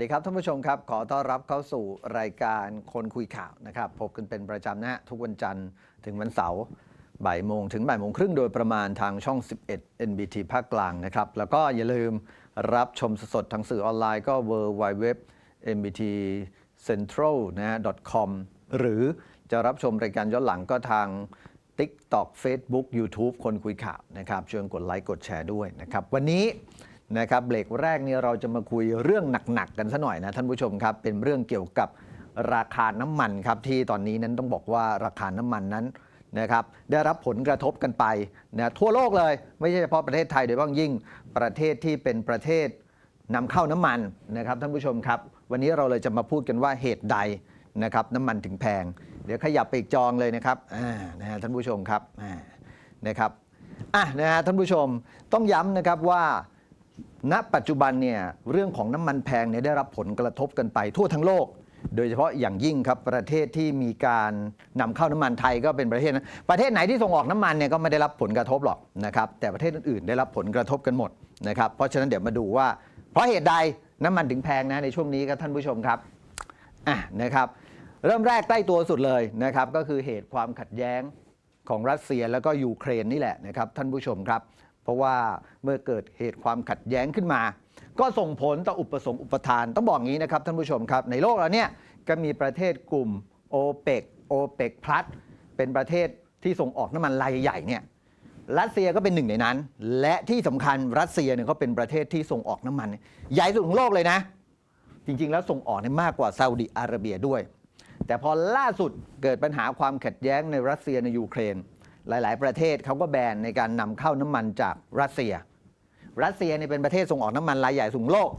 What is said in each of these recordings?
สวัสดีครับท่านผู้ชมครับ ขอต้อนรับเข้าสู่รายการคนคุยข่าวนะครับ พบกันเป็นประจำนะฮะทุกวันจันทร์ถึงวันเสาร์บ่ายโมงถึงบ่ายโมงครึ่งโดยประมาณทางช่อง 11 NBT ภาคกลางนะครับ แล้วก็อย่าลืมรับชมสดทางสื่อออนไลน์ก็ w w w NBT Central นะฮะ .com หรือจะรับชมรายการย้อนหลังก็ทาง TikTok Facebook YouTube คนคุยข่าวนะครับช่วยกดไลค์กดแชร์ด้วยนะครับ วันนี้ นะครับเบรกแรกนี่เราจะมาคุยเรื่องหนักๆกันซะหน่อยนะท่านผู้ชมครับ เป็นเรื่องเกี่ยวกับราคาน้ำมันครับที่ตอนนี้นั้นต้องบอกว่าราคาน้ำมันนั้นนะครับได้รับผลกระทบกันไปนะทั่วโลกเลย ไม่ใช่เฉพาะประเทศไทยโดยเฉพาะยิ่งประเทศที่เป็นประเทศนำเข้าน้ำมันนะครับท่านผู้ชมครับ วันนี้เราเลยจะมาพูดกันว่าเหตุใดนะครับน้ำมันถึงแพง เดี๋ยวขยับไปอีกจองเลยนะครับนะฮะท่านผู้ชมครับนะครับอะนะฮะท่านผู้ชมต้องย้ำนะครับว่า ณปัจจุบันเนี่ยเรื่องของน้ำมันแพงเนี่ยได้รับผลกระทบกันไปทั่วทั้งโลก โดยเฉพาะอย่างยิ่งครับประเทศที่มีการนำเข้าน้ำมันไทยก็เป็นประเทศนะประเทศไหนที่ส่งออกน้ำมันเนี่ยก็ไม่ได้รับผลกระทบหรอกนะครับแต่ประเทศอื่นๆ ได้รับผลกระทบกันหมดนะครับเพราะฉะนั้นเดี๋ยวมาดูว่า เพราะเหตุใดน้ำมันถึงแพงนะในช่วงนี้ครับท่านผู้ชมครับอะนะครับเริ่มแรกใกล้ตัวสุดเลยนะครับก็คือเหตุความขัดแย้งของรัสเซียแล้วก็ยูเครนนี่แหละนะครับท่านผู้ชมครับ ราะว่าเมื่อเกิดเหตุความขัดแย้งขึ้นมา ก็ส่งผลต่ออุปสงค์อุปทานต้องบอกงี้นะครับท่านผู้ชมครับ ในโลกเราเนี่ยก็มีประเทศกลุ่มโอเปกโอเปกพลัสเป็นประเทศที่ส่งออกน้ำมันรายใหญ่เนี่ยรัสเซียก็เป็นหนึ่งในนั้น และที่สำคัญรัสเซียเนี่ยเขาเป็นประเทศที่ส่งออกน้ำมัน ใหญ่สุดของโลกเลยนะ จริงๆ แล้วส่งออกเนี่ยมากกว่าซาอุดิอาระเบียด้วย แต่พอล่าสุดเกิดปัญหาความขัดแย้งในรัสเซียในยูเครน หลาย ๆ ประเทศเขาก็แบนในการนำเข้าน้ำมันจากรัสเซีย รัสเซียเนี่ยเป็นประเทศส่งออกน้ำมันรายใหญ่สูงโลก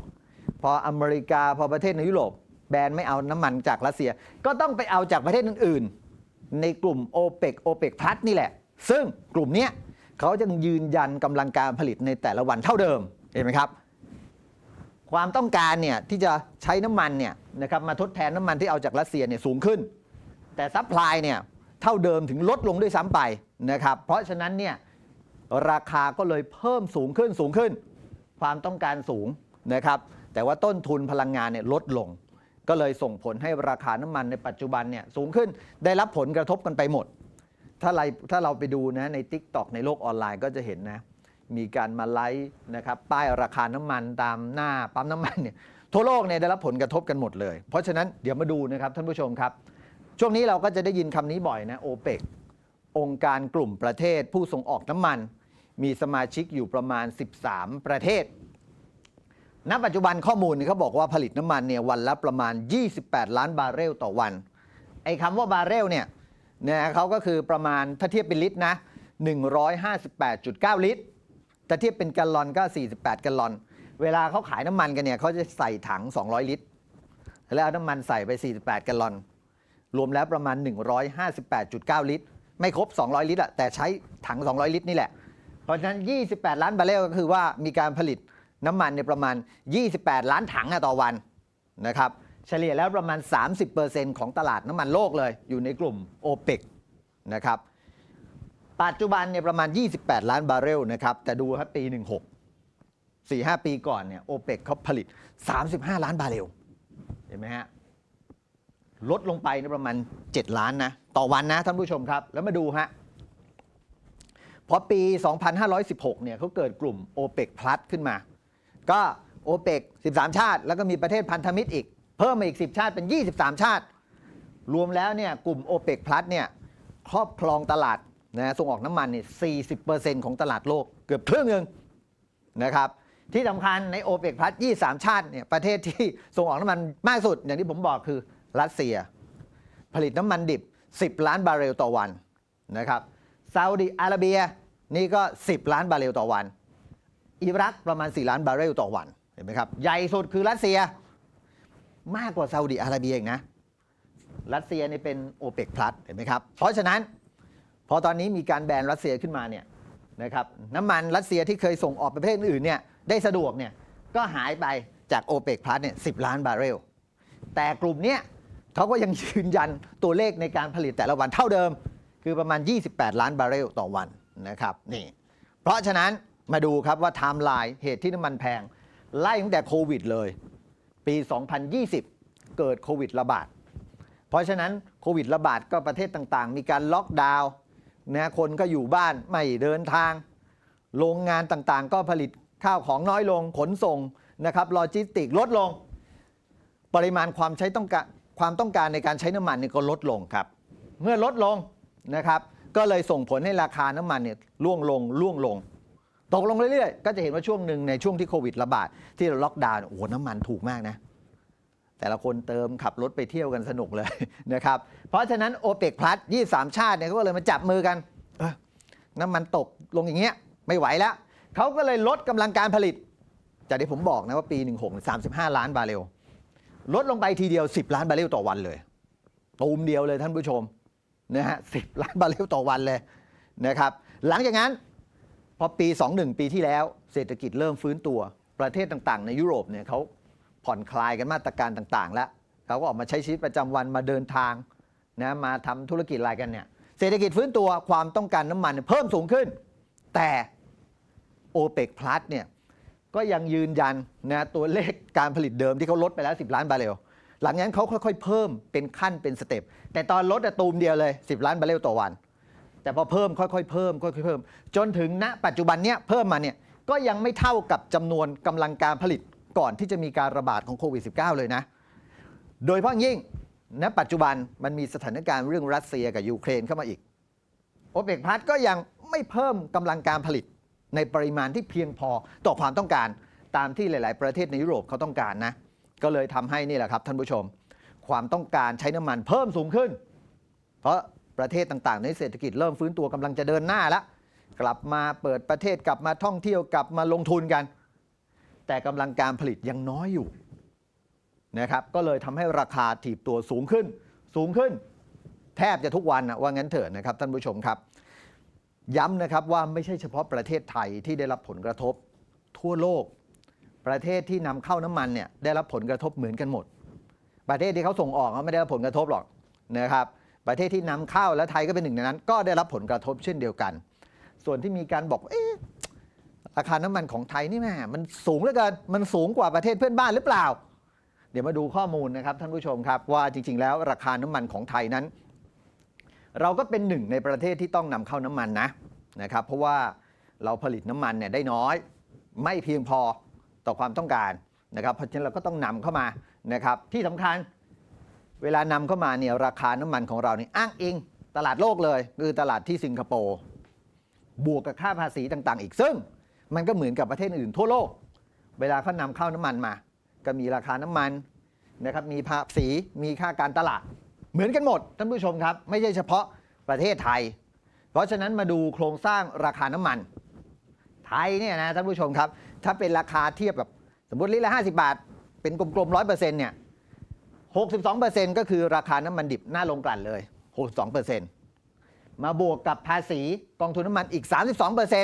พออเมริกาพอประเทศในยุโรปแบนไม่เอาน้ำมันจากรัสเซีย ก็ต้องไปเอาจากประเทศอื่น ๆ ในกลุ่มโอเปกโอเปกพลัสนี่แหละ ซึ่งกลุ่มเนี้ยเขาจะยืนยันกำลังการผลิตในแต่ละวันเท่าเดิมเห็นไหมครับ ความต้องการเนี่ยที่จะใช้น้ำมันเนี่ยนะครับมาทดแทนน้ำมันที่เอาจากรัสเซียเนี่ยสูงขึ้น แต่ซัพพลายเนี่ยเท่าเดิมถึงลดลงด้วยซ้ำไป นะครับ เพราะฉะนั้นเนี่ยราคาก็เลยเพิ่มสูงขึ้นสูงขึ้น ความต้องการสูงนะครับ แต่ว่าต้นทุนพลังงานเนี่ยลดลง ก็เลยส่งผลให้ราคาน้ำมันในปัจจุบันเนี่ยสูงขึ้นได้รับผลกระทบกันไปหมด ถ้าเราถ้าเราไปดูนะใน t ิ k t o k ในโลกออนไลน์ก็จะเห็นนะมีการมาไลฟ์นะครับป้ายราคาน้ำมันตามหน้าปั๊มน้ำมันเนี่ยทั่วโลกเนี่ยได้รับผลกระทบกันหมดเลย เพราะฉะนั้นเดี๋ยวมาดูนะครับท่านผู้ชมครับ ช่วงนี้เราก็จะได้ยินคำนี้บ่อยนะโอเปก องค์การกลุ่มประเทศผู้ส่งออกน้ำมัน มีสมาชิกอยู่ประมาณ 13 ประเทศ ณ ปัจจุบันข้อมูลเขาบอกว่าผลิตน้ำมันเนี่ยวันละประมาณ 28 ล้านบาร์เรลต่อวัน ไอ้คำว่าบาร์เรลเนี่ยนะเขาก็คือประมาณถ้าเทียบเป็นลิตรนะ158.9 ลิตรแต่เทียบเป็นแกลลอนก็ 48 แกลลอน เวลาเขาขายน้ำมันกันเนี่ยเขาจะใส่ถัง 200 ลิตร แล้วเอาน้ำมันใส่ไป 48 แกลลอน รวมแล้วประมาณ 158.9 ลิตร ไม่ครบ 200 ลิตรอะแต่ใช้ถัง 200 ลิตรนี่แหละ เพราะฉะนั้น 28 ล้านบาร์เรลก็คือว่ามีการผลิตน้ำมันเนี่ยประมาณ 28 ล้านถังอะต่อวันนะครับเฉลี่ยแล้วประมาณ 30%ของตลาดน้ำมันโลกเลย อยู่ในกลุ่มโอเปกนะครับปัจจุบันเนี่ยประมาณ 28 ล้านบาร์เรลนะครับแต่ดูครับปี 16 4-5 ปีก่อนเนี่ยโอเปกเขาผลิต 35 ล้านบาร์เรลเห็นไหมฮะลดลงไปในประมาณ 7 ล้านนะ ต่อวันนะท่านผู้ชมครับ แล้วมาดูฮะพอปี 2516 เนี่ยเขาเกิดกลุ่ม o p e c Plus ขึ้นมา ก็ o p e c 13 ชาติ แล้วก็มีประเทศพันธมิตรอีก เพิ่มมาอีก 10 ชาติเป็น 23 ชาติ รวมแล้วเนี่ยกลุ่ม o p e c Plus เนี่ยครอบครองตลาดนะส่งออกน้ำมันเนี่ย40%ของตลาดโลกเกือบครึ่งหนึ่งนะครับที่สำคัญใน o p e c Plus 23 ชาติเนี่ยประเทศที่ส่งออกน้ำมันมากสุด อย่างที่ผมบอกคือรัสเซีย ผลิตน้ำมันดิบ 10 ล้านบาร์เรลต่อวันนะครับซาอุดิอาระเบียนี่ก็ 10 ล้านบาร์เรลต่อวัน อิรักประมาณ 4 ล้านบาร์เรลต่อวันเห็นไหมครับใหญ่สุดคือรัสเซีย มากกว่าซาอุดิอาระเบียอีกนะรัสเซียนี่เป็นโอเปกพลัสเห็นไหมครับเพราะฉะนั้นพอตอนนี้มีการแบนรัสเซียขึ้นมาเนี่ยนะครับน้ำมันรัสเซียที่เคยส่งออกไปประเทศอื่นเนี่ยได้สะดวกเนี่ยก็หายไปจากโอเปกพลัสเนี่ยสิล้านบาร์เรลแต่กลุ่มเนี้ย เขาก็ยังยืนยันตัวเลขในการผลิตแต่ละวันเท่าเดิม คือประมาณ 28 ล้านบาร์เรลต่อวันนะครับนี่เพราะฉะนั้นมาดูครับว่าไทม์ไลน์เหตุที่น้ำมันแพง ไล่ตั้งแต่โควิดเลย ปี 2020 เกิดโควิดระบาด เพราะฉะนั้นโควิดระบาดก็ประเทศต่างๆ มีการล็อกดาวน์นะคนก็อยู่บ้านไม่เดินทาง โรงงานต่างๆ ก็ผลิตข้าวของน้อยลงขนส่งนะครับโลจิสติกลดลง ปริมาณความใช้ต้องการ ความต้องการในการใช้น้ำมันเนี่ยก็ลดลงครับ เมื่อลดลงนะครับก็เลยส่งผลให้ราคาน้ำมันเนี่ยร่วงลงร่วงลง ตกลงเรื่อยๆ ก็จะเห็นว่าช่วงหนึ่งในช่วงที่โควิดระบาดที่เราล็อกดาวน์โอ้โหน้ำมันถูกมากนะ แต่ละคนเติมขับรถไปเที่ยวกันสนุกเลยนะครับเพราะฉะนั้นโอเปกพลัส23ชาติเนี่ยเขาก็เลยมาจับมือกันเออน้ำมันตกลงอย่างเงี้ยไม่ไหวแล้วเขาก็เลยลดกำลังการผลิตจากที่ผมบอกนะว่าปี 16 35 ล้านบาร์เรล ลดลงไปทีเดียว 10 ล้านบาร์เรลต่อวันเลยตูมเดียวเลยท่านผู้ชมนะฮะ10ล้านบาร์เรลต่อวันเลยนะครับหลังจากนั้นพอปี 21 ปีที่แล้วเศรษฐกิจเริ่มฟื้นตัวประเทศต่างๆ ในยุโรปเนี่ยเขาผ่อนคลายกันมาตรการต่างๆ แล้วเขาก็ออกมาใช้ชีวิตประจำวันมาเดินทางนะมาทำธุรกิจอะไรกันเนี่ยเศรษฐกิจฟื้นตัวความต้องการน้ำมันเนี่ยเพิ่มสูงขึ้น แต่โอเปกพลัสเนี่ย ก็ยังยืนยันนะตัวเลขการผลิตเดิมที่เขาลดไปแล้ว 10 ล้านบาร์เรล หลังนั้นเขาค่อยๆ เพิ่มเป็นขั้นเป็นสเต็ป แต่ตอนลดอะตูมเดียวเลย 10 ล้านบาร์เรลต่อวัน แต่พอเพิ่มค่อยๆ เพิ่มค่อยๆ เพิ่ม จนถึงณปัจจุบันเนี้ยเพิ่มมาเนี่ยก็ยังไม่เท่ากับจำนวนกำลังการผลิตก่อนที่จะมีการระบาดของโควิด -19 เลยนะ โดยเฉพาะอยยิ่งณปัจจุบันมันมีสถานการณ์เรื่องรัสเซียกับยูเครนเข้ามาอีก โอเปกพลัสก็ยังไม่เพิ่มกำลังการผลิต ในปริมาณที่เพียงพอต่อความต้องการตามที่หลาย ๆ ประเทศในยุโรปเขาต้องการนะ ก็เลยทำให้นี่แหละครับท่านผู้ชม ความต้องการใช้น้ำมันเพิ่มสูงขึ้น เพราะประเทศต่าง ๆ ในเศรษฐกิจเริ่มฟื้นตัวกำลังจะเดินหน้าแล้วกลับมาเปิดประเทศกลับมาท่องเที่ยวกลับมาลงทุนกัน แต่กำลังการผลิตยังน้อยอยู่นะครับก็เลยทำให้ราคาถีบตัวสูงขึ้น สูงขึ้น แทบจะทุกวันนะว่างั้นเถอะนะครับท่านผู้ชมครับ ย้ำนะครับว่าไม่ใช่เฉพาะประเทศไทยที่ได้รับผลกระทบ ทั่วโลก ประเทศที่นำเข้าน้ำมันเนี่ยได้รับผลกระทบเหมือนกันหมด ประเทศที่เขาส่งออกเขาไม่ได้รับผลกระทบหรอกนะครับ ประเทศที่นำเข้าและไทยก็เป็นหนึ่งในนั้น ก็ได้รับผลกระทบเช่นเดียวกัน ส่วนที่มีการบอกเอ๊ะราคาน้ำมันของไทยนี่แม่มันสูงเหลือเกินมันสูงกว่าประเทศเพื่อนบ้านหรือเปล่า เดี๋ยวมาดูข้อมูลนะครับท่านผู้ชมครับว่าจริง ๆ แล้วราคาน้ำมันของไทยนั้น เราก็เป็นหนึ่งในประเทศที่ต้องนำเข้าน้ำมันนะ นะครับเพราะว่าเราผลิตน้ำมันเนี่ยได้น้อย ไม่เพียงพอต่อความต้องการนะครับเพราะฉะนั้นเราก็ต้องนำเข้ามานะครับที่สำคัญเวลานำเข้ามาเนี่ยราคาน้ำมันของเราเนี่ยอ้างอิงตลาดโลกเลย คือตลาดที่สิงคโปร์บวกกับค่าภาษีต่างๆ อีกซึ่ง มันก็เหมือนกับประเทศอื่นทั่วโลก เวลาเขานำเข้าน้ำมันมา ก็มีราคาน้ำมันนะครับมีภาษีมีค่าการตลาด เหมือนกันหมดท่านผู้ชมครับ ไม่ใช่เฉพาะประเทศไทย เพราะฉะนั้นมาดูโครงสร้างราคาน้ำมัน ไทยเนี่ยนะท่านผู้ชมครับ ถ้าเป็นราคาเทียบกับสมมติลิตรละ 50 บาท เป็นกลมๆร้อยเปอร์เซ็นต์เนี่ย62%ก็คือราคาน้ำมันดิบหน้าลงกลั่นเลย 62%มาบวกกับภาษีกองทุนน้ำมันอีก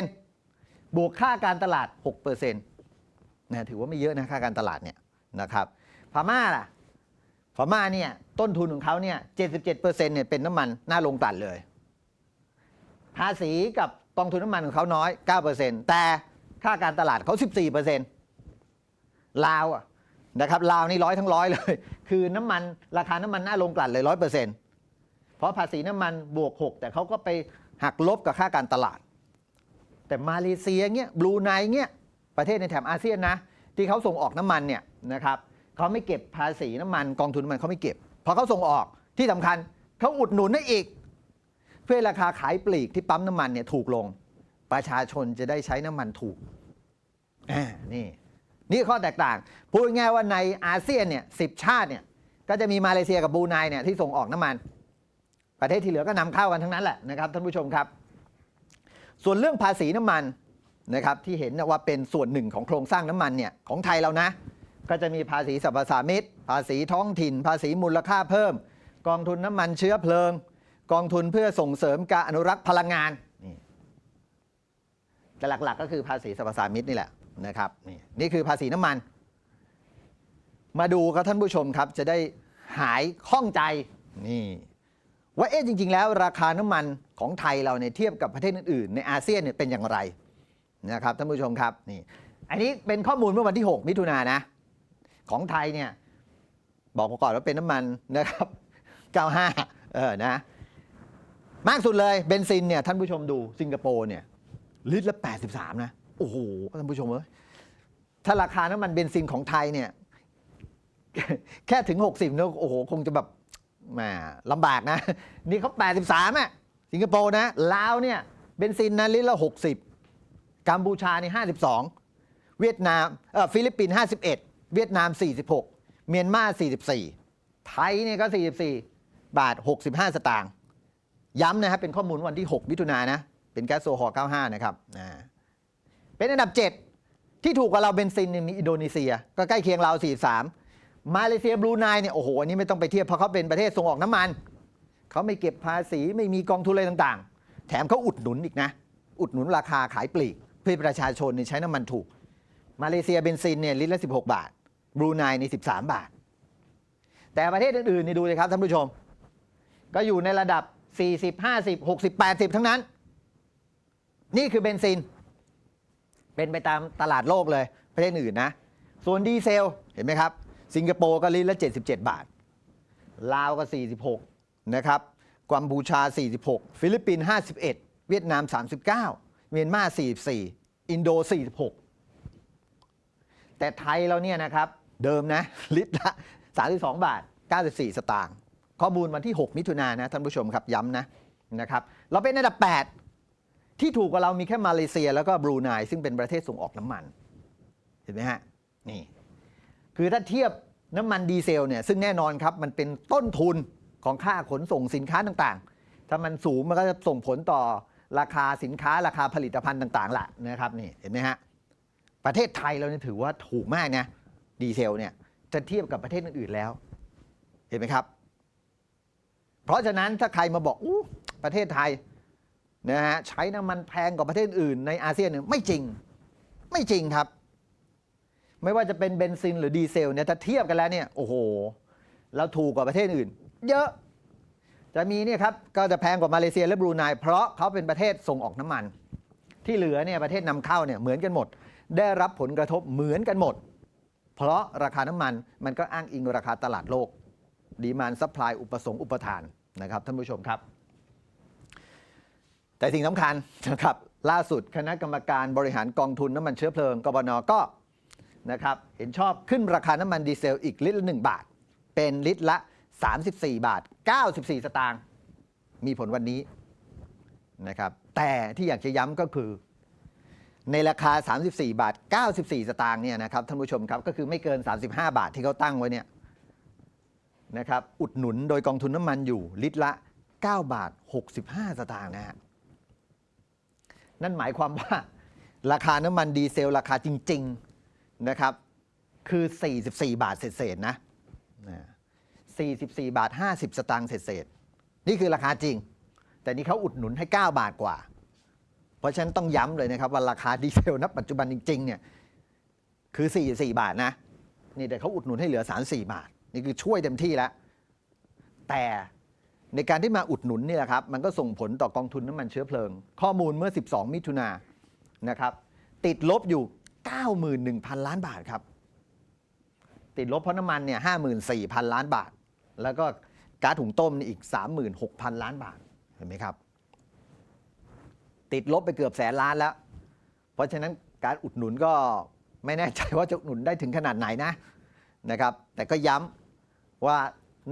32%บวกค่าการตลาด 6%นะถือว่าไม่เยอะนะค่าการตลาดเนี่ยนะครับพม่าล่ะพม่าเนี่ยต้นทุนของเขาเนี่ย 77%เนี่ยเป็นน้ำมันหน้าลงกลั่นเลย ภาษีกับกองทุนน้ำมันของเขาน้อย 9%แต่ค่าการตลาดเขา 14%ลาวอะนะครับลาวนี่ร้อยทั้งร้อยเลย คือน้ำมันราคาน้ำมันหน้าลงกลั่นเลยร้อยเปอร์เซ็นต์เพราะภาษีน้ำมันบวก 6 แต่เขาก็ไปหักลบกับค่าการตลาด แต่มาเลเซียเงี้ยบรูไนเงี้ยประเทศในแถบอาเซียนนะ ที่เขาส่งออกน้ำมันเนี่ยนะครับเขาไม่เก็บภาษีน้ำมันกองทุนน้ำมันเขาไม่เก็บ เพราะเขาส่งออกที่สำคัญเขาอุดหนุนได้อีก เพื่อราคาขายปลีกที่ปั๊มน้ำมันเนี่ยถูกลง ประชาชนจะได้ใช้น้ำมันถูกอ่านี่นี่ข้อแตกต่าง พูดง่ายว่าในอาเซียนเนี่ยสิชาติเนี่ยก็จะมีมาเลเซียกับบรูไนเนี่ยที่ส่งออกน้ำมัน ประเทศที่เหลือก็นำเข้ากันทั้งนั้นแหละนะครับท่านผู้ชมครับ ส่วนเรื่องภาษีน้ำมันนะครับที่เห็นว่าเป็นส่วนหนึ่งของโครงสร้างน้ำมันเนี่ยของไทยเรานะ ก็จะมีภาษีสรรพสามิตภาษีท้องถิ่น ภาษีมูลค่าเพิ่ม กองทุนน้ำมันเชื้อเพลิง กองทุนเพื่อส่งเสริมการอนุรักษ์พลังงานนี่แต่หลักๆก็คือภาษีสรรพสามิตนี่แหละนะครับนี่นี่คือภาษีน้ำมัน มาดูครับท่านผู้ชมครับจะได้หายข้องใจนี่ว่าเอ๊ะจริง ๆ แล้วราคาน้ำมันของไทยเราเนี่ยเทียบกับประเทศอื่นๆ ในอาเซียนเนี่ยเป็นอย่างไรนะครับท่านผู้ชมครับนี่อันนี้เป็นข้อมูลเมื่อวันที่ 6 มิถุนายนนะของไทยเนี่ยบอกก่อนว่าเป็นน้ำมันนะครับ 95 เออนะ มากสุดเลยเบนซินเนี่ยท่านผู้ชมดูสิงคโปร์เนี่ยลิตรละ 83 นะ โอ้โหท่านผู้ชมเอ้ยถ้าราคาน้ำมันเบนซินของไทยเนี่ย แค่ถึง 60เนี่ยโอ้โห คงจะแบบแหมลำบากนะ นี่เขา83 อะ สิงคโปร์นะลาวเนี่ยเบนซินนะลิตรละ 60 กัมพูชานี่52 เวียดนามเออฟิลิปปินส์51 เวียดนาม 46 เมียนมา 44 ไทยเนี่ยก็ 44 บาท 65 สตางค์ ย้ำนะครับเป็นข้อมูลวันที่ 6 มิถุนายนนะเป็นแก๊สโซฮอล์95 นะครับเป็นอันดับ 7 ที่ถูกกว่าเราเบนซินมีอินโดนีเซีย ก็ใกล้เคียงเรา 43 มาเลเซียบรูไนเนี่ยโอ้โหอันนี้ไม่ต้องไปเทียบเพราะเขาเป็นประเทศส่งออกน้ำมัน เขาไม่เก็บภาษีไม่มีกองทุนอะไรต่างๆ แถมเขาอุดหนุนอีกนะ อุดหนุนราคาขายปลีก เพื่อประชาชนใช้น้ำมันถูก มาเลเซียเบนซินเนี่ยลิตรละ 16 บาทบรูไนใน 13 บาท แต่ประเทศอื่นๆนี่ดูเลยครับท่านผู้ชม ก็อยู่ในระดับ 40 50 60 80 ทั้งนั้น นี่คือเบนซิน เป็นไปตามตลาดโลกเลย ประเทศอื่นนะ ส่วนดีเซล เห็นไหมครับ สิงคโปร์ก็ลิตรละ 77 บาท ลาวก็ 46 นะครับกัมพูชา 46 ฟิลิปปินส์51 เวียดนาม 39 เมียนมา 44 อินโด 46 แต่ไทยเราเนี่ยนะครับ เดิมนะ ลิตรละ 32 บาท 94 สตางค์ ข้อมูลวันที่ 6 มิถุนายนนะท่านผู้ชมครับย้ำนะนะครับเราเป็นอันดับ 8 ที่ถูกกว่าเรามีแค่มาเลเซีย แล้วก็บรูไนซึ่งเป็นประเทศส่งออกน้ำมัน เห็นไหมฮะนี่คือถ้าเทียบน้ำมันดีเซลเนี่ยซึ่งแน่นอนครับมันเป็นต้นทุนของค่าขนส่งสินค้าต่างๆ ถ้ามันสูงมันก็จะส่งผลต่อราคาสินค้าราคาผลิตภัณฑ์ต่างๆแหละนะครับนี่เห็นไหมฮะประเทศไทยเราเนี่ยถือว่าถูกมากนะดีเซลเนี่ยจะเทียบกับประเทศอื่นๆแล้ว เห็นไหมครับ เพราะฉะนั้นถ้าใครมาบอกอู้ประเทศไทยนะฮะใช้น้ำมันแพงกว่าประเทศอื่นในอาเซียนไม่จริง ไม่จริงครับ ไม่ว่าจะเป็นเบนซินหรือดีเซลเนี่ยถ้าเทียบกันแล้วเนี่ยโอ้โหเราถูกกว่าประเทศอื่น เยอะจะมีเนี่ยครับก็จะแพงกว่ามาเลเซียและบรูไนเพราะเขาเป็นประเทศส่งออกน้ำมัน ที่เหลือเนี่ยประเทศนำเข้าเนี่ยเหมือนกันหมด ได้รับผลกระทบเหมือนกันหมด เพราะราคาน้ำมันมันก็อ้างอิงราคาตลาดโลก ดีมานซัพพลายอุปสงค์อุปทาน นะครับท่านผู้ชมครับ แต่สิ่งสำคัญนะครับล่าสุดคณะกรรมการบริหารกองทุนน้ำมันเชื้อเพลิงกบนก็นะครับเห็นชอบขึ้นราคาน้ำมันดีเซลอีกลิตรละ 1 บาท เป็นลิตรละ 34 บาท 94 สตางค์มีผลวันนี้นะครับแต่ที่อยากจะย้ำก็คือ ในราคา 34 บาท 94 สตางค์เนี่ยนะครับท่านผู้ชมครับก็คือไม่เกิน 35 บาทที่เขาตั้งไว้เนี่ย นะครับอุดหนุนโดยกองทุนน้ำมันอยู่ ลิตรละ 9 บาท 65 สตางค์นะฮะนั่นหมายความว่า ราคาน้ำมันดีเซล ราคาจริง ๆ นะครับ คือ 44 บาทเศษๆนะ44 บาท 50 สตางค์เศษๆนี่คือราคาจริง แต่นี่เขาอุดหนุนให้ 9 บาทกว่า เพราะฉะนั้นต้องย้ำเลยนะครับว่าราคาดีเซลณปัจจุบันจริงๆเนี่ยคือ 44 บาทนะนี่แต่เขาอุดหนุนให้เหลือ 34 บาท นี่คือช่วยเต็มที่แล้ว แต่ในการที่มาอุดหนุนเนี่ยครับมันก็ส่งผลต่อกองทุนน้ำมันเชื้อเพลิง ข้อมูลเมื่อ 12 มิถุนานะครับ ติดลบอยู่ 91,000 ล้านบาทครับ ติดลบเพราะน้ำมันเนี่ย54,000 ล้านบาท แล้วก็ก๊าซถุงต้มอีก 36,000 ล้านบาทเห็นไหมครับ ติดลบไปเกือบแสนล้านแล้ว เพราะฉะนั้นการอุดหนุนก็ไม่แน่ใจว่าจะอุดหนุนได้ถึงขนาดไหนนะ นะครับ แต่ก็ย้ำว่า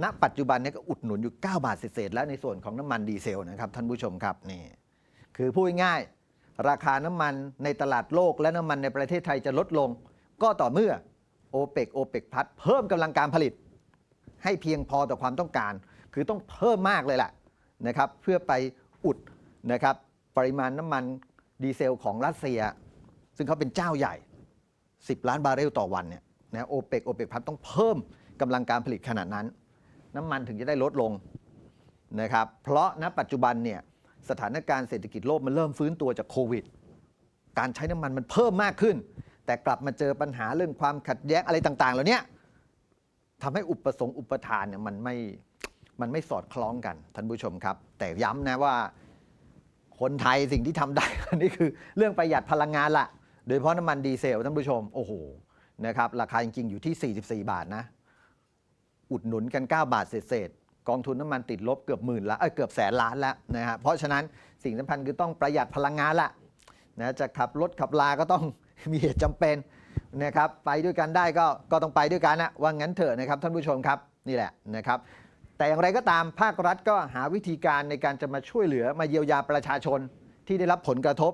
ณปัจจุบันนี้ก็อุดหนุนอยู่ 9 บาทเศษแล้วในส่วนของน้ำมันดีเซลนะครับท่านผู้ชมครับนี่คือพูดง่ายราคาน้ำมันในตลาดโลกและน้ำมันในประเทศไทยจะลดลง ก็ต่อเมื่อโอเปกโอเปกพัดเพิ่มกำลังการผลิต ให้เพียงพอต่อความต้องการ คือต้องเพิ่มมากเลยแหละนะครับ เพื่อไปอุดนะครับปริมาณน้ำมันดีเซลของรัสเซีย ซึ่งเขาเป็นเจ้าใหญ่ 10 ล้านบาร์เรลต่อวันเนี่ย นะโอเปกโอเปกพัดต้องเพิ่มกำลังการผลิตขนาดนั้น น้ำมันถึงจะได้ลดลงนะครับเพราะณปัจจุบันเนี่ยสถานการณ์เศรษฐกิจโลกมันเริ่มฟื้นตัวจากโควิด การใช้น้ำมันมันเพิ่มมากขึ้น แต่กลับมาเจอปัญหาเรื่องความขัดแย้งอะไรต่างๆเหล่านี้ทำให้อุปสงค์อุปทานเนี่ยมันไม่มันไม่สอดคล้องกันท่านผู้ชมครับ แต่ย้ำนะว่าคนไทยสิ่งที่ทำได้อันนี้คือเรื่องประหยัดพลังงานละโดยเฉพาะน้ำมันดีเซลท่านผู้ชม โอ้โห นะครับราคาจริงๆ อยู่ที่ 44 บาทนะ อุดหนุนกัน 9 บาทเศษๆกองทุนน้ำมันติดลบเกือบหมื่นละเอ้ยเกือบแสนล้านแล้วนะฮะเพราะฉะนั้นสิ่งสำคัญคือต้องประหยัดพลังงานละนะจะขับรถขับลาก็ต้องมีเหตุจำเป็นนะครับไปด้วยกันได้ก็ก็ต้องไปด้วยกันนะว่างั้นเถอะนะครับท่านผู้ชมครับนี่แหละนะครับแต่อย่างไรก็ตามภาครัฐก็หาวิธีการในการจะมาช่วยเหลือมาเยียวยาประชาชนที่ได้รับผลกระทบ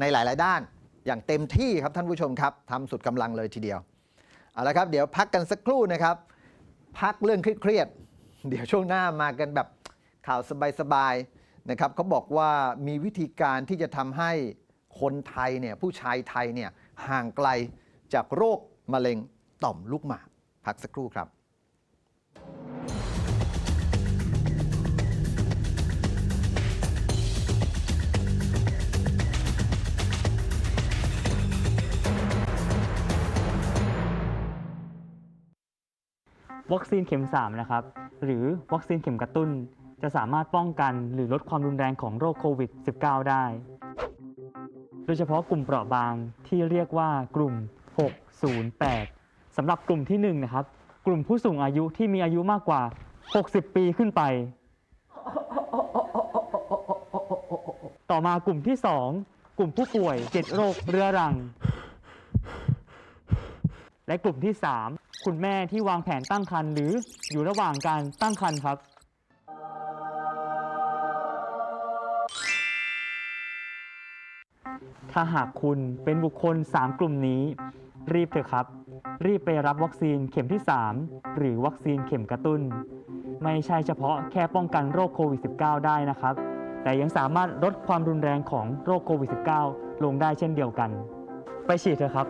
ในหลาย ๆ ด้าน อย่างเต็มที่ครับท่านผู้ชมครับทำสุดกำลังเลยทีเดียวเอาละครับเดี๋ยวพักกันสักครู่นะครับ พักเรื่องเครียดเดี๋ยวช่วงหน้ามากันแบบข่าวสบายๆนะครับเขาบอกว่ามีวิธีการที่จะทำให้คนไทยเนี่ยผู้ชายไทยเนี่ยห่างไกลจากโรคมะเร็งต่อมลูกหมากพักสักครู่ครับ วัคซีนเข็ม 3 นะครับ หรือวัคซีนเข็มกระตุ้น จะสามารถป้องกันหรือลดความรุนแรงของโรคโควิด -19 ได้ โดยเฉพาะกลุ่มเปราะบางที่เรียกว่ากลุ่ม 608 สำหรับกลุ่มที่1นะครับ กลุ่มผู้สูงอายุที่มีอายุมากกว่า 60 ปีขึ้นไป ต่อมากลุ่มที่ 2 กลุ่มผู้ป่วย 7 โรคเรื้อรัง และกลุ่มที่ 3 คุณแม่ที่วางแผนตั้งครรภ์หรืออยู่ระหว่างการตั้งครรภ์ครับ ถ้าหากคุณเป็นบุคคล 3 กลุ่มนี้ รีบเถอะครับ รีบไปรับวัคซีนเข็มที่ 3 หรือวัคซีนเข็มกระตุ้น ไม่ใช่เฉพาะแค่ป้องกันโรคโควิด -19 ได้นะครับ แต่ยังสามารถลดความรุนแรงของโรคโควิด -19 ลงได้เช่นเดียวกัน ไปฉีดเถอะครับ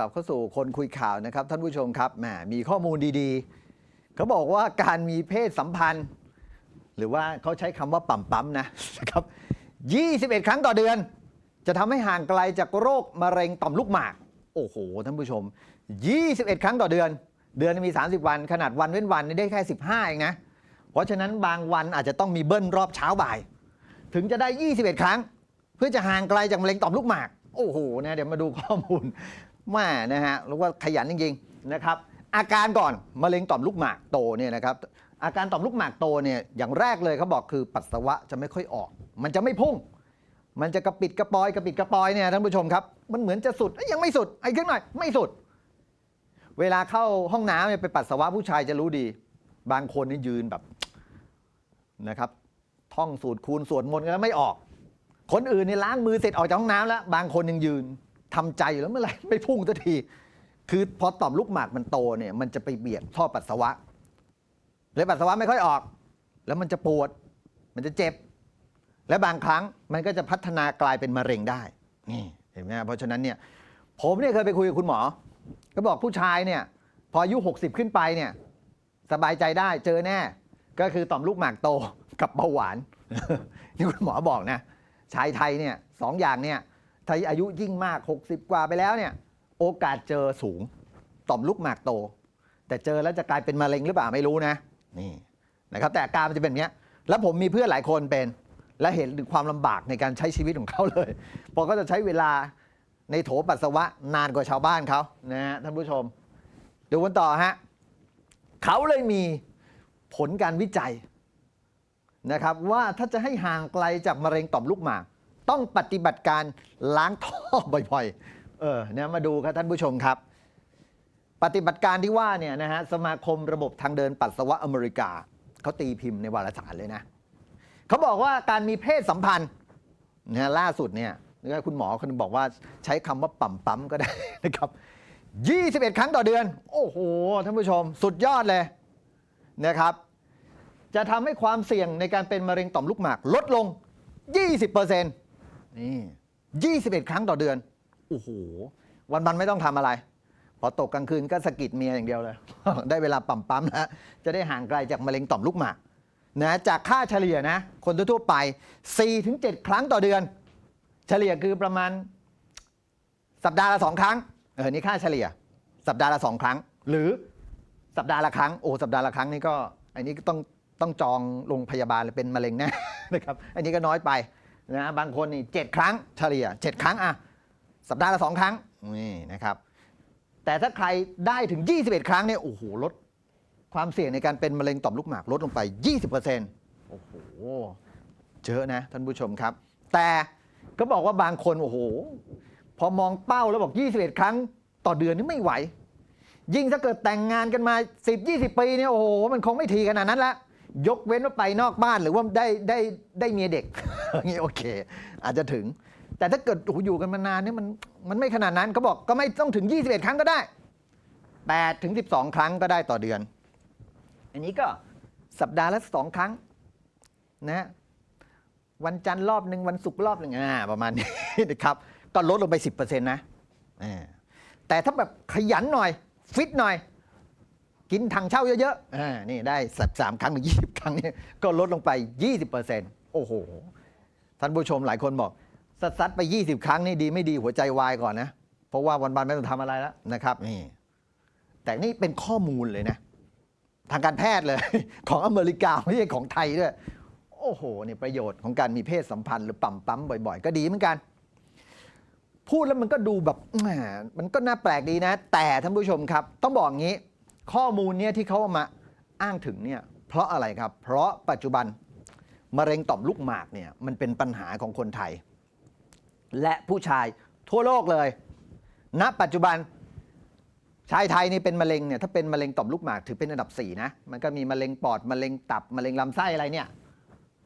กลับเข้าสู่คนคุยข่าวนะครับ ท่านผู้ชมครับแหมมีข้อมูลดีๆ เขาบอกว่าการมีเพศสัมพันธ์ หรือว่าเขาใช้คำว่าปั๊มปั๊มนะนะครับ21 ครั้งต่อเดือน จะทำให้ห่างไกลจากโรคมะเร็งต่อมลูกหมาก โอ้โห ท่านผู้ชม 21 ครั้งต่อเดือน เดือนมี 30 วัน ขนาดวันเว้นวันนี่ได้แค่ 15 เองนะ เพราะฉะนั้นบางวันอาจจะต้องมีเบิ้ลรอบเช้าบ่าย ถึงจะได้ 21 ครั้ง เพื่อจะห่างไกลจากมะเร็งต่อมลูกหมาก โอ้โหนะเดี๋ยวมาดูข้อมูล แม่นะฮะรู้ว่าขยันจริงๆนะครับ อาการก่อนมะเร็งต่อมลูกหมากโตเนี่ยนะครับอาการต่อมลูกหมากโตเนี่ยอย่างแรกเลยเขาบอกคือปัสสาวะจะไม่ค่อยออก มันจะไม่พุ่ง มันจะกระปิดกระปอยกระปิดกระปอยเนี่ยท่านผู้ชมครับ มันเหมือนจะสุดยยังไม่สุดไอ้ขึ้นหน่อยไม่สุด เวลาเข้าห้องน้ำเนี่ยไปปัสสาวะผู้ชายจะรู้ดี บางคนนี่ยืนแบบนะครับ ท่องสูตรคูณสวดมนต์กันแล้วไม่ออก คนอื่นนี่ล้างมือเสร็จออกจากห้องน้ำแล้ว บางคนยังยืน ทำใจอยู่แล้วเมื่อไหร่ไม่พุ่งสักที คือพอต่อมลูกหมากมันโตเนี่ยมันจะไปเบียดท่อปัสสาวะเลยปัสสาวะไม่ค่อยออก แล้วมันจะปวด มันจะเจ็บ และบางครั้งมันก็จะพัฒนากลายเป็นมะเร็งได้นี่เห็นไหมเพราะฉะนั้นเนี่ยผมเนี่ยเคยไปคุยกับคุณหมอ ก็บอกผู้ชายเนี่ย พออายุ 60 ขึ้นไปเนี่ย สบายใจได้เจอแน่ ก็คือต่อมลูกหมากโตกับเบาหวานนี่คุณหมอบอกนะชายไทยเนี่ยสองอย่างเนี่ย ถ้าอายุยิ่งมาก 60 กว่าไปแล้วเนี่ย โอกาสเจอสูง ต่อมลูกหมากโต แต่เจอแล้วจะกลายเป็นมะเร็งหรือเปล่าไม่รู้นะ นี่นะครับ แต่อาการมันจะเป็นอย่างเนี้ย แล้วผมมีเพื่อนหลายคนเป็น และเห็นถึงความลำบากในการใช้ชีวิตของเขาเลยพราะก็จะใช้เวลาในโถปัสสาวะนานกว่าชาวบ้านเขานะฮะท่านผู้ชม ดูกันต่อฮะเขาเลยมีผลการวิจัยนะครับว่าถ้าจะให้ห่างไกลจากมะเร็งต่อมลูกหมาก ต้องปฏิบัติการล้างท่อบ่อยๆ เออเนี่ยมาดูครับท่านผู้ชมครับ ปฏิบัติการที่ว่าเนี่ยนะฮะสมาคมระบบทางเดินปัสสาวะอเมริกาเขาตีพิมพ์ในวารสารเลยนะเขาบอกว่าการมีเพศสัมพันธ์นะล่าสุดเนี่ยคุณหมอคนหนึงบอกว่าใช้คำว่าปั๊มปั๊มก็ได้นะครับ21 ครั้งต่อเดือน โอ้โห ท่านผู้ชม สุดยอดเลยนะครับ จะทำให้ความเสี่ยงในการเป็นมะเร็งต่อมลูกหมากลดลง 20% นี่21 ครั้งต่อเดือน โอ้โห วันๆไม่ต้องทำอะไร พอตกกลางคืนก็สะกิดเมียอย่างเดียวเลย ได้เวลาปั๊มปั๊มแล้ว จะได้ห่างไกลจากมะเร็งต่อมลูกหมากนะจากค่าเฉลี่ยนะ คนทั่วๆไป 4-7 ครั้งต่อเดือน เฉลี่ยคือประมาณ สัปดาห์ละสองครั้ง เออ นี่ค่าเฉลี่ย สัปดาห์ละสองครั้ง หรือสัปดาห์ละครั้ง โอ้ สัปดาห์ละครั้งนี่ก็ อันนี้ก็ต้องต้องจองโรงพยาบาลเลยเป็นมะเร็งแน่นะครับ อันนี้ก็น้อยไป นะบางคนนี่เจ็ดครั้งเฉลี่ยเจ็ดครั้งอะสัปดาห์ละสองครั้งนี่นะครับ แต่ถ้าใครได้ถึง 21 ครั้งเนี่ยโอ้โหลดความเสี่ยงในการเป็นมะเร็งต่อมลูกหมากลดลงไป 20%โอ้โหเยอะนะท่านผู้ชมครับ แต่ก็บอกว่าบางคนโอ้โห พอมองเป้าแล้วบอก 21 ครั้งต่อเดือนนี่ไม่ไหว ยิ่งถ้าเกิดแต่งงานกันมา 10 20 ปีเนี่ยโอ้โหมันคงไม่ทีขนาดนั้นละ ยกเว้นว่าไปนอกบ้านหรือว่าได้ได้ได้เมียเด็กอย่างนี้โอเค อาจจะถึง แต่ถ้าเกิดโอ้โหอยู่กันมานานเนี่ยมันมันไม่ขนาดนั้นเขาบอกก็ไม่ต้องถึง 21 ครั้งก็ได้8ถึง12 ครั้งก็ได้ต่อเดือน อันนี้ก็สัปดาห์ละสองครั้งนะวันจันทร์รอบหนึ่งวันศุกร์รอบหนึ่งอ่าประมาณนี้นะครับ ก็ลดลงไป 10%นะแต่ถ้าแบบขยันหน่อย ฟิตหน่อย กินถังเช่าเยอะๆอ่านี่ได้สักสามครั้งหรือยี่สิบครั้งนี่ก็ลดลงไป 20%โอ้โห ท่านผู้ชมหลายคนบอกสัดซัดไป 20 ครั้งนี่ดีไม่ดีหัวใจวายก่อนนะ เพราะว่าวันๆไม่ต้องทำอะไรแล้วนะครับนี่แต่นี่เป็นข้อมูลเลยนะ ทางการแพทย์เลย ของอเมริกาไม่ใช่ของไทยด้วย โอ้โหเนี่ยประโยชน์ของการมีเพศสัมพันธ์หรือปั๊มปั๊มบ่อยๆ ก็ดีเหมือนกัน พูดแล้วมันก็ดูแบบมันก็น่าแปลกดีนะ แต่ท่านผู้ชมครับ ต้องบอกงี้ ข้อมูลเนี่ยที่เขาเอามาอ้างถึงเนี่ยเพราะอะไรครับ เพราะปัจจุบันมะเร็งต่อมลูกหมากเนี่ยมันเป็นปัญหาของคนไทย และผู้ชายทั่วโลกเลยณปัจจุบันชายไทยนี่เป็นมะเร็งเนี่ยถ้าเป็นมะเร็งต่อมลูกหมากถือเป็นอันดับ4นะมันก็มีมะเร็งปอดมะเร็งตับมะเร็งลำไส้อะไรเนี่ย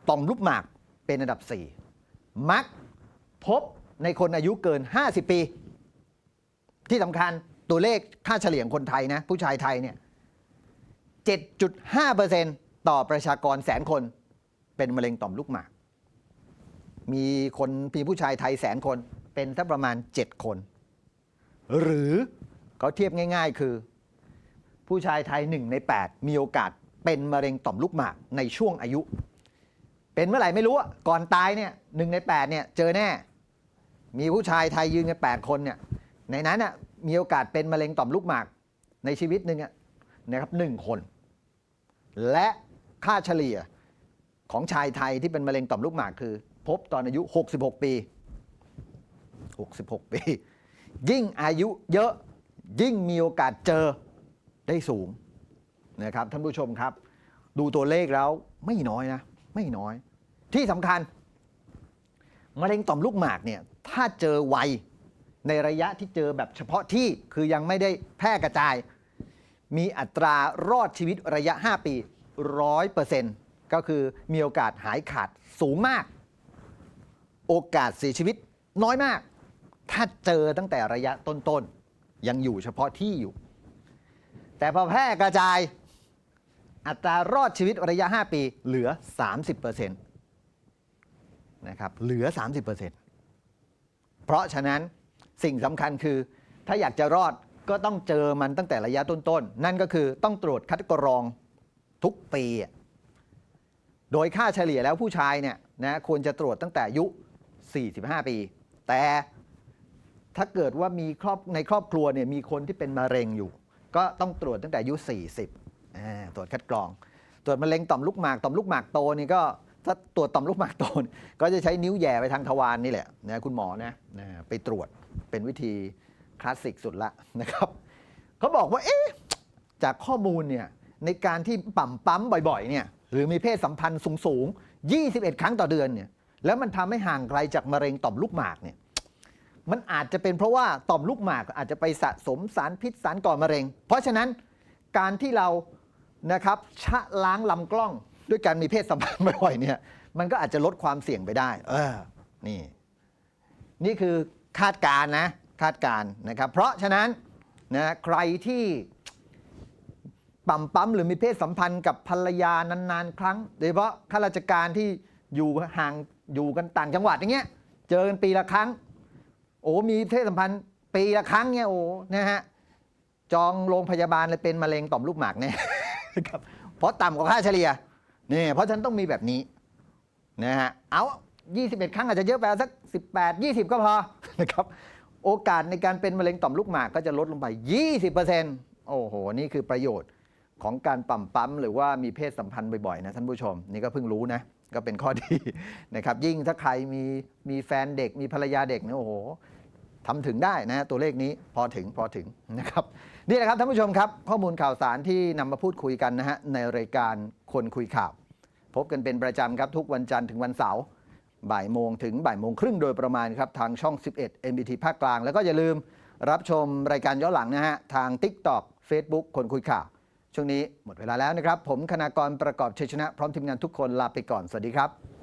ต่อมลูกหมากเป็นอันดับ 4 มักพบในคนอายุเกิน 50 ปี ที่สำคัญ ตัวเลขค่าเฉลี่ยงคนไทยนะ ผู้ชายไทยเนี่ย7.5%ต่อประชากรแสนคน เป็นมะเร็งต่อมลูกหมาก มีคนมีผู้ชายไทยแสนคนเป็นสักประมาณ 7 คน หรือเขาเทียบง่าย ๆ คือ ผู้ชายไทย 1 ใน 8 มีโอกาสเป็นมะเร็งต่อมลูกหมากในช่วงอายุ เป็นเมื่อไหร่ไม่รู้อะก่อนตายเนี่ยหใน 8 เนี่ยเจอแน่ มีผู้ชายไทยยืนกัน8คนเนี่ยในนั้นน่ะ มีโอกาสเป็นมะเร็งต่อมลูกหมากในชีวิตหนึ่งนะครับหนึ่งคน และค่าเฉลี่ยของชายไทยที่เป็นมะเร็งต่อมลูกหมากคือ พบตอนอายุ 66 ปี 66 ปี ยิ่งอายุเยอะยิ่งมีโอกาสเจอได้สูงนะครับท่านผู้ชมครับ ดูตัวเลขแล้วไม่น้อยนะ ไม่น้อย ที่สำคัญมะเร็งต่อมลูกหมากเนี่ยถ้าเจอไว ในระยะที่เจอแบบเฉพาะที่คือยังไม่ได้แพร่กระจาย มีอัตรารอดชีวิตระยะ 5 ปี 100%ก็คือมีโอกาสหายขาดสูงมาก โอกาสเสียชีวิตน้อยมาก ถ้าเจอตั้งแต่ระยะต้นๆ ยังอยู่เฉพาะที่อยู่ แต่พอแพร่กระจาย อัตรารอดชีวิตระยะ 5 ปีเหลือ 30%นะครับเหลือ 30%เพราะฉะนั้น สิ่งสำคัญคือ ถ้าอยากจะรอดก็ต้องเจอมันตั้งแต่ระยะต้นๆนั่นก็คือต้องตรวจคัดกรองทุกปี โดยค่าเฉลี่ยแล้วผู้ชายเนี่ยนะควรจะตรวจตั้งแต่อายุ 45 ปี แต่ถ้าเกิดว่ามีครอบในครอบครัวเนี่ยมีคนที่เป็นมะเร็งอยู่ ก็ต้องตรวจตั้งแต่อายุ 40 ตรวจคัดกรอง ตรวจมะเร็งต่อมลูกหมากต่อมลูกหมากโตนี่ก็ถ้าตรวจต่อมลูกหมากโตนก็จะใช้นิ้วแย่ไปทางทวารนี่แหละนะคุณหมอนะนะไปตรวจ เป็นวิธีคลาสสิกสุดละนะครับเขาบอกว่าเอ๊ะจากข้อมูลเนี่ยในการที่ปั่มปั๊มบ่อยๆเนี่ยหรือมีเพศสัมพันธ์สูงๆ 21 ครั้งต่อเดือนเนี่ยแล้วมันทำให้ห่างไกลจากมะเร็งต่อมลูกหมากเนี่ยมันอาจจะเป็นเพราะว่าต่อมลูกหมากอาจจะไปสะสมสารพิษสารก่อมะเร็ง เพราะฉะนั้นการที่เรานะครับชะล้างลำกล้องด้วยการมีเพศสัมพันธ์บ่อยๆเนี่ยมันก็อาจจะลดความเสี่ยงไปได้ เออนี่ นี่คือ คาดการณ์นะคาดการณ์นะครับ เพราะฉะนั้นนะใครที่ปั๊มปั๊มหรือมีเพศสัมพันธ์กับภรรยานานๆ ครั้ง โดยเฉพาะข้าราชการที่อยู่ห่างอยู่กันต่างจังหวัดอย่างเงี้ยเจอกันปีละครั้ง โอ้มีเพศสัมพันธ์ปีละครั้งเนี่ยโอ้นะฮะจองโรงพยาบาลเลยเป็นมะเร็งต่อมลูกหมากเนี่ยครับเพราะต่ำกว่าค่าเฉลี่ยเนี่ยเพราะฉะนันต้องมีแบบนี้นะฮะเอา 21 ครั้งอาจจะเยอะไปสัก 18 20 ก็พอนะครับโอกาสในการเป็นมะเร็งต่อมลูกหมากก็จะลดลงไป 20%โอ้โห นี่คือประโยชน์ของการปั๊มปั๊มหรือว่ามีเพศสัมพันธ์บ่อยๆนะท่านผู้ชม นี่ก็เพิ่งรู้นะ ก็เป็นข้อดีนะครับยิ่งถ้าใครมีมีแฟนเด็กมีภรรยาเด็กเนี่ยโอ้โหทำถึงได้นะตัวเลขนี้พอถึงพอถึงนะครับนี่แหละครับท่านผู้ชมครับ ข้อมูลข่าวสารที่นำมาพูดคุยกันนะฮะในรายการคนคุยข่าว พบกันเป็นประจำครับทุกวันจันทร์ถึงวันเสาร์ บ่ายโมงถึงบ่ายโมงครึ่งโดยประมาณครับ ทางช่อง 11 NBT ภาคกลาง แล้วก็อย่าลืมรับชมรายการย้อนหลังนะฮะ ทาง TikTok Facebook คนคุยข่าว ช่วงนี้หมดเวลาแล้วนะครับ ผมคณากรประกอบชัยชนะพร้อมทีมงานทุกคนลาไปก่อน สวัสดีครับ